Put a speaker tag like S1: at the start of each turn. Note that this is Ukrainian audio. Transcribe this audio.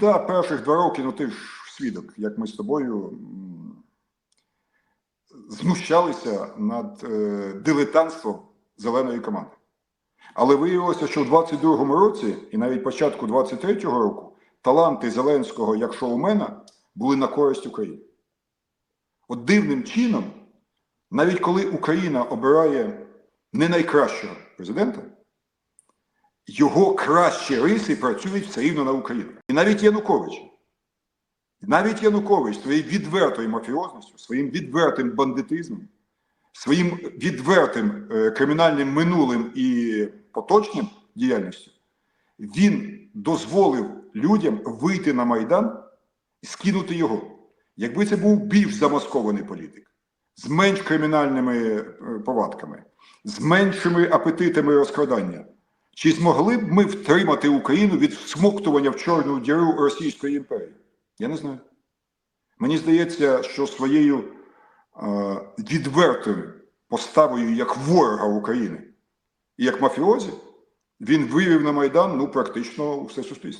S1: Да, перших два роки, ну ти ж свідок, як ми з тобою знущалися над е, дилетантством зеленої команди. Але виявилося, що в 22-му році і навіть початку 23-го року таланти Зеленського як шоумена були на користь України. От дивним чином, навіть коли Україна обирає не найкращого президента, його кращі риси працюють все рівно на Україну. І навіть Янукович. Навіть Янукович своєю відвертою мафіозністю, своїм відвертим бандитизмом, своїм відвертим е, кримінальним минулим і поточним діяльністю, він дозволив людям вийти на Майдан і скинути його. Якби це був більш замаскований політик, з менш кримінальними е, повадками, з меншими апетитами розкрадання, чи змогли б ми втримати Україну від всмоктування в чорну діру Російської імперії? Я не знаю. Мені здається, що своєю е, відвертою поставою як ворога України і як мафіозі він вивів на Майдан ну, практично все суспільство.